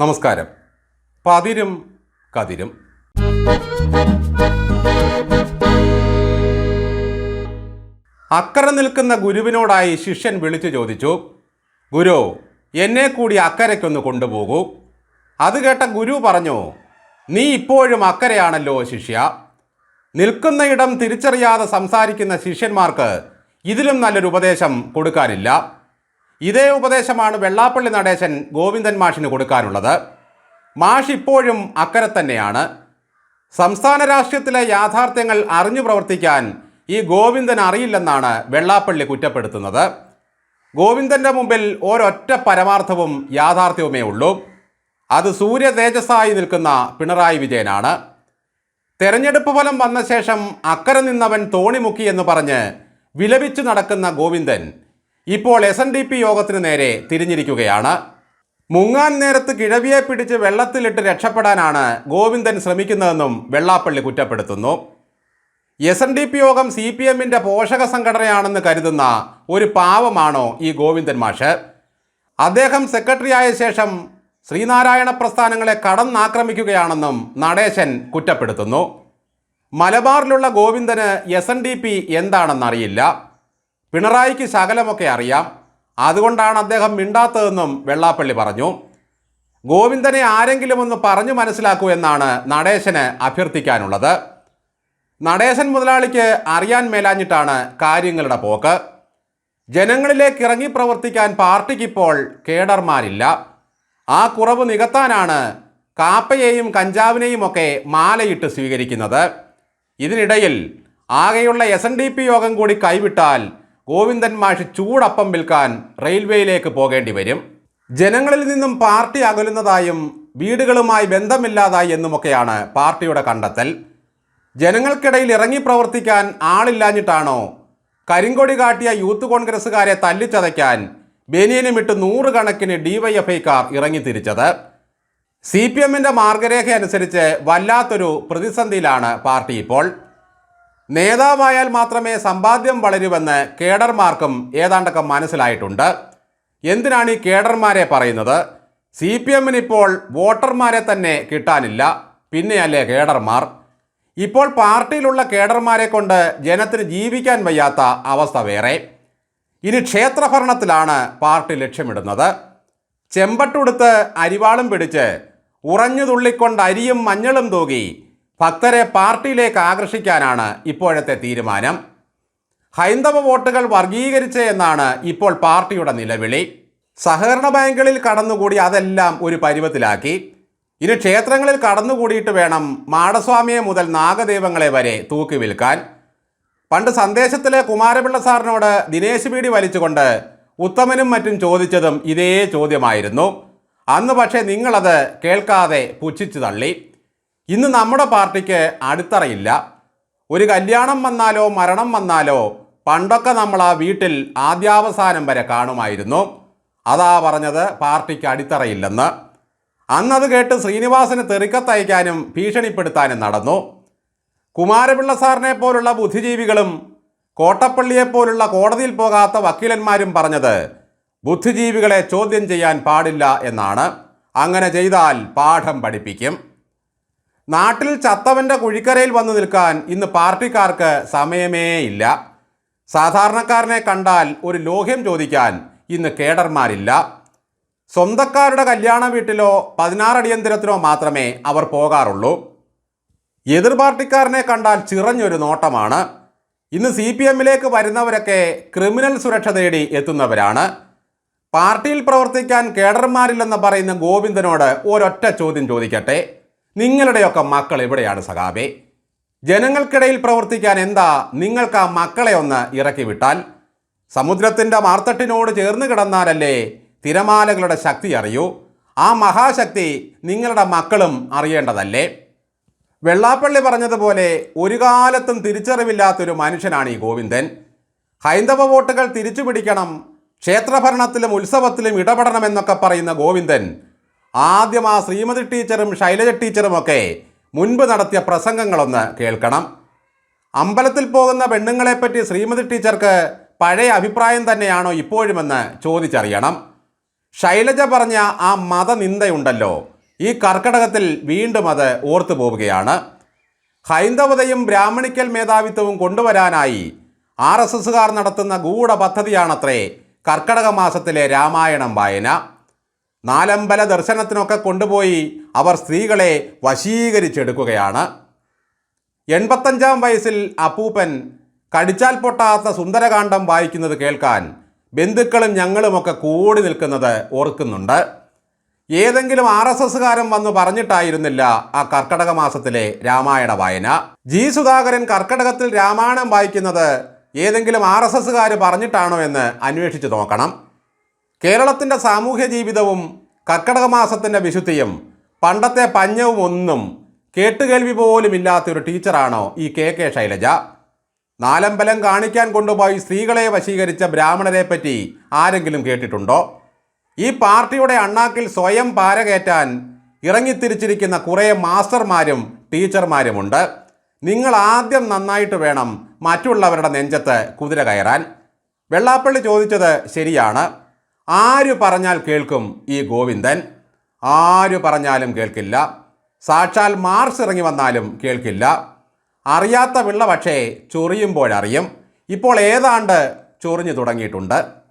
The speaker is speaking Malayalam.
നമസ്കാരം. പതിരും കതിരും. അക്കരെ നിൽക്കുന്ന ഗുരുവിനോടായി ശിഷ്യൻ വിളിച്ചു ചോദിച്ചു ഗുരു എന്നെ കൂടി അക്കരയ്ക്കൊന്ന് കൊണ്ടുപോകൂ. അത് കേട്ട ഗുരു പറഞ്ഞു നീ ഇപ്പോഴും അക്കരയാണല്ലോ ശിഷ്യ. നിൽക്കുന്ന ഇടം തിരിച്ചറിയാതെ സംസാരിക്കുന്ന ശിഷ്യന്മാർക്ക് ഇതിലും നല്ലൊരു ഉപദേശം കൊടുക്കാനില്ല. ഇതേ ഉപദേശമാണ് വെള്ളാപ്പള്ളി നടേശൻ ഗോവിന്ദൻ മാഷിന് കൊടുക്കാനുള്ളത്. മാഷ് ഇപ്പോഴും അക്കരെ തന്നെയാണ്. സംസ്ഥാന രാഷ്ട്രീയത്തിലെ യാഥാർത്ഥ്യങ്ങൾ അറിഞ്ഞു പ്രവർത്തിക്കാൻ ഈ ഗോവിന്ദൻ അറിയില്ലെന്നാണ് വെള്ളാപ്പള്ളി കുറ്റപ്പെടുത്തുന്നത്. ഗോവിന്ദന്റെ മുമ്പിൽ ഒരൊറ്റ പരമാർത്ഥവും യാഥാർത്ഥ്യവുമേ ഉള്ളൂ. അത് സൂര്യ തേജസ്സായി നിൽക്കുന്ന പിണറായി വിജയനാണ്. തെരഞ്ഞെടുപ്പ് ഫലം വന്ന ശേഷം അക്കരെ നിന്നവൻ തോണിമുക്കി എന്ന് പറഞ്ഞ് വിലപിച്ചു നടക്കുന്ന ഗോവിന്ദൻ ഇപ്പോൾ എസ് എൻ ഡി പി യോഗത്തിന് നേരെ തിരിഞ്ഞിരിക്കുകയാണ്. മുങ്ങാൻ നേരത്ത് കിഴവിയെ പിടിച്ച് വെള്ളത്തിലിട്ട് രക്ഷപ്പെടാനാണ് ഗോവിന്ദൻ ശ്രമിക്കുന്നതെന്നും വെള്ളാപ്പള്ളി കുറ്റപ്പെടുത്തുന്നു. എസ് എൻ ഡി പി യോഗം സി പി എമ്മിന്റെ പോഷക സംഘടനയാണെന്ന് കരുതുന്ന ഒരു പാവമാണോ ഈ ഗോവിന്ദൻ മാഷ്? അദ്ദേഹം സെക്രട്ടറി ആയ ശേഷം ശ്രീനാരായണ പ്രസ്ഥാനങ്ങളെ കടന്നാക്രമിക്കുകയാണെന്നും നടേശൻ കുറ്റപ്പെടുത്തുന്നു. മലബാറിലുള്ള ഗോവിന്ദന് എസ് എൻ ഡി പി എന്താണെന്നറിയില്ല. പിണറായിക്ക് ശകലമൊക്കെ അറിയാം. അതുകൊണ്ടാണ് അദ്ദേഹം മിണ്ടാത്തതെന്നും വെള്ളാപ്പള്ളി പറഞ്ഞു. ഗോവിന്ദനെ ആരെങ്കിലും ഒന്ന് പറഞ്ഞു മനസ്സിലാക്കൂ എന്നാണ് നടേശന് അഭ്യർത്ഥിക്കാനുള്ളത്. നടേശൻ മുതലാളിക്ക് അറിയാൻ മേലാഞ്ഞിട്ടാണ് കാര്യങ്ങളുടെ പോക്ക്. ജനങ്ങളിലേക്ക് ഇറങ്ങി പ്രവർത്തിക്കാൻ പാർട്ടിക്കിപ്പോൾ കേഡർമാരില്ല. ആ കുറവ് നികത്താനാണ് കാപ്പയെയും കഞ്ചാവിനെയും ഒക്കെ മാലയിട്ട് സ്വീകരിക്കുന്നത്. ഇതിനിടയിൽ ആകെയുള്ള എസ് യോഗം കൂടി കൈവിട്ടാൽ ഗോവിന്ദൻ മാഷ് ചൂടപ്പം വിൽക്കാൻ റെയിൽവേയിലേക്ക് പോകേണ്ടി വരും. ജനങ്ങളിൽ നിന്നും പാർട്ടി അകലുന്നതായും വീടുകളുമായി ബന്ധമില്ലാതായി എന്നുമൊക്കെയാണ് പാർട്ടിയുടെ കണ്ടെത്തൽ. ജനങ്ങൾക്കിടയിൽ ഇറങ്ങി പ്രവർത്തിക്കാൻ ആളില്ലാഞ്ഞിട്ടാണോ? കരിങ്കൊടി കാട്ടിയ യൂത്ത് കോൺഗ്രസ്സുകാരെ തല്ലിച്ചതയ്ക്കാൻ ബനിയനുമിട്ട് നൂറുകണക്കിന് ഡിവൈഎഫ്ഐക്കാർ ഇറങ്ങിത്തിരിച്ചത്. സി പി എമ്മിന്റെ മാർഗരേഖ അനുസരിച്ച് വല്ലാത്തൊരു പ്രതിസന്ധിയിലാണ് പാർട്ടി ഇപ്പോൾ. നേതാവായാൽ മാത്രമേ സമ്പാദ്യം വളരുവെന്ന് കേഡർമാർക്കും ഏതാണ്ടൊക്കെ മനസ്സിലായിട്ടുണ്ട്. എന്തിനാണ് ഈ കേഡർമാരെ പറയുന്നത്? സി പി എമ്മിന് ഇപ്പോൾ വോട്ടർമാരെ തന്നെ കിട്ടാനില്ല. പിന്നെയല്ലേ കേഡർമാർ. ഇപ്പോൾ പാർട്ടിയിലുള്ള കേഡർമാരെ കൊണ്ട് ജനത്തിന് ജീവിക്കാൻ വയ്യാത്ത അവസ്ഥ വേറെ. ഇനി ക്ഷേത്രഭരണത്തിലാണ് പാർട്ടി ലക്ഷ്യമിടുന്നത്. ചെമ്പട്ടുടുത്ത് അരിവാളും പിടിച്ച് ഉറഞ്ഞു തുള്ളിക്കൊണ്ട് അരിയും മഞ്ഞളും തൂകി ഭക്തരെ പാർട്ടിയിലേക്ക് ആകർഷിക്കാനാണ് ഇപ്പോഴത്തെ തീരുമാനം. ഹൈന്ദവ വോട്ടുകൾ വർഗീകരിച്ച് എന്നാണ് ഇപ്പോൾ പാർട്ടിയുടെ നിലവിളി. സഹകരണ ബാങ്കുകളിൽ കടന്നുകൂടി അതെല്ലാം ഒരു പരുവത്തിലാക്കി. ഇനി ക്ഷേത്രങ്ങളിൽ കടന്നുകൂടിയിട്ട് വേണം മാടസ്വാമിയെ മുതൽ നാഗദൈവങ്ങളെ വരെ തൂക്കി വിൽക്കാൻ. പണ്ട് സന്ദേശത്തിലെ കുമാരപിള്ള സാറിനോട് ദിനേശ് പീടി വലിച്ചുകൊണ്ട് ഉത്തമനും മറ്റും ചോദിച്ചതും ഇതേ ചോദ്യമായിരുന്നു. അന്ന് പക്ഷേ നിങ്ങളത് കേൾക്കാതെ പുച്ഛിച്ചു തള്ളി. ഇന്ന് നമ്മുടെ പാർട്ടിക്ക് അടിത്തറയില്ല. ഒരു കല്യാണം വന്നാലോ മരണം വന്നാലോ പണ്ടൊക്കെ നമ്മൾ ആ വീട്ടിൽ ആദ്യാവസാനം വരെ കാണുമായിരുന്നു. അതാ പറഞ്ഞത് പാർട്ടിക്ക് അടിത്തറയില്ലെന്ന്. അന്നത് കേട്ട് ശ്രീനിവാസന് തെറിക്കത്തയക്കാനും ഭീഷണിപ്പെടുത്താനും നടന്നു. കുമാരപിള്ള സാറിനെ പോലുള്ള ബുദ്ധിജീവികളും കോട്ടപ്പള്ളിയെപ്പോലുള്ള കോടതിയിൽ പോകാത്ത വക്കീലന്മാരും പറഞ്ഞത് ബുദ്ധിജീവികളെ ചോദ്യം ചെയ്യാൻ പാടില്ല എന്നാണ്. അങ്ങനെ ചെയ്താൽ പാഠം പഠിപ്പിക്കും. നാട്ടിൽ ചത്തവന്റെ കുഴിക്കരയിൽ വന്നു നിൽക്കാൻ ഇന്ന് പാർട്ടിക്കാർക്ക് സമയമേ ഇല്ല. സാധാരണക്കാരനെ കണ്ടാൽ ഒരു ലോഹ്യം ചോദിക്കാൻ ഇന്ന് കേഡർമാരില്ല. സ്വന്തക്കാരുടെ കല്യാണ വീട്ടിലോ പതിനാറടിയന്തിരത്തിനോ മാത്രമേ അവർ പോകാറുള്ളൂ. എതിർ പാർട്ടിക്കാരനെ കണ്ടാൽ ചിറഞ്ഞൊരു നോട്ടമാണ്. ഇന്ന് സി പി എമ്മിലേക്ക് വരുന്നവരൊക്കെ ക്രിമിനൽ സുരക്ഷ തേടി എത്തുന്നവരാണ്. പാർട്ടിയിൽ പ്രവർത്തിക്കാൻ കേഡർമാരില്ലെന്ന് പറയുന്ന ഗോവിന്ദനോട് ഒരൊറ്റ ചോദ്യം ചോദിക്കട്ടെ. നിങ്ങളുടെയൊക്കെ മക്കൾ എവിടെയാണ് സഖാബേ ജനങ്ങൾക്കിടയിൽ പ്രവർത്തിക്കാൻ എന്താ നിങ്ങൾക്ക് ആ മക്കളെ ഒന്ന് ഇറക്കി വിട്ടാൽ? സമുദ്രത്തിന്റെ മാർത്തട്ടിനോട് ചേർന്ന് കിടന്നാലല്ലേ തിരമാലകളുടെ ശക്തി അറിയൂ? ആ മഹാശക്തി നിങ്ങളുടെ മക്കളും അറിയേണ്ടതല്ലേ? വെള്ളാപ്പള്ളി പറഞ്ഞതുപോലെ ഒരു കാലത്തും തിരിച്ചറിവില്ലാത്തൊരു മനുഷ്യനാണ് ഈ ഗോവിന്ദൻ. ഹൈന്ദവ വോട്ടുകൾ തിരിച്ചു പിടിക്കണം ക്ഷേത്രഭരണത്തിലും ഉത്സവത്തിലും ഇടപെടണമെന്നൊക്കെ പറയുന്ന ഗോവിന്ദൻ ആദ്യം ആ ശ്രീമതി ടീച്ചറും ശൈലജ ടീച്ചറും ഒക്കെ മുൻപ് നടത്തിയ പ്രസംഗങ്ങളൊന്ന് കേൾക്കണം. അമ്പലത്തിൽ പോകുന്ന പെണ്ണുങ്ങളെപ്പറ്റി ശ്രീമതി ടീച്ചർക്ക് പഴയ അഭിപ്രായം തന്നെയാണോ ഇപ്പോഴുമെന്ന് ചോദിച്ചറിയണം. ശൈലജ പറഞ്ഞ ആ മതനിന്ദയുണ്ടല്ലോ. ഈ കർക്കടകത്തിൽ വീണ്ടും അത് ഓർത്തു പോവുകയാണ്. ഹൈന്ദവതയും ബ്രാഹ്മണിക്കൽ മേധാവിത്വവും കൊണ്ടുവരാനായി ആർ എസ് എസുകാർ നടത്തുന്ന ഗൂഢപദ്ധതിയാണത്രേ കർക്കടക മാസത്തിലെ രാമായണം വായന. നാലമ്പല ദർശനത്തിനൊക്കെ കൊണ്ടുപോയി അവർ സ്ത്രീകളെ വശീകരിച്ചെടുക്കുകയാണ്. എൺപത്തഞ്ചാം വയസ്സിൽ അപ്പൂപ്പൻ കടിച്ചാൽ പൊട്ടാത്ത സുന്ദരകാന്ഡം വായിക്കുന്നത് കേൾക്കാൻ ബന്ധുക്കളും ഞങ്ങളുമൊക്കെ കൂടി നിൽക്കുന്നത് ഓർക്കുന്നുണ്ട്. ഏതെങ്കിലും ആർ എസ് എസ്സുകാരൻ വന്ന് പറഞ്ഞിട്ടായിരുന്നില്ല ആ കർക്കടക മാസത്തിലെ രാമായണ വായന. ജി സുധാകരൻ കർക്കടകത്തിൽ രാമായണം വായിക്കുന്നത് ഏതെങ്കിലും ആർ എസ് എസ്സുകാർ പറഞ്ഞിട്ടാണോ എന്ന് അന്വേഷിച്ച് നോക്കണം. കേരളത്തിന്റെ സാമൂഹ്യ ജീവിതവും കർക്കടക മാസത്തിന്റെ വിശുദ്ധിയും പണ്ടത്തെ പഞ്ഞവും ഒന്നും കേട്ടുകേൾവി പോലും ഇല്ലാത്തൊരു ടീച്ചറാണോ ഈ കെ കെ ശൈലജ? നാലമ്പലം കാണിക്കാൻ കൊണ്ടുപോയി സ്ത്രീകളെ വശീകരിച്ച ബ്രാഹ്മണരെ പറ്റി ആരെങ്കിലും കേട്ടിട്ടുണ്ടോ? ഈ പാർട്ടിയുടെ അണ്ണാക്കിൽ സ്വയം പാരകേറ്റാൻ ഇറങ്ങിത്തിരിച്ചിരിക്കുന്ന കുറേ മാസ്റ്റർമാരും ടീച്ചർമാരുമുണ്ട്. നിങ്ങൾ ആദ്യം നന്നായിട്ട് വേണം മറ്റുള്ളവരുടെ നെഞ്ചത്ത് കുതിര കയറാൻ. വെള്ളാപ്പള്ളി ചോദിച്ചത് ശരിയാണ്. ആര് പറഞ്ഞാൽ കേൾക്കും ഈ ഗോവിന്ദൻ? ആര് പറഞ്ഞാലും കേൾക്കില്ല. സാക്ഷാൽ മാർസ് ഇറങ്ങി വന്നാലും കേൾക്കില്ല. അറിയാത്ത പിള്ള പക്ഷേ ചൊറിയുമ്പോഴറിയും. ഇപ്പോൾ ഏതാണ്ട് ചൊറിഞ്ഞു തുടങ്ങിയിട്ടുണ്ട്.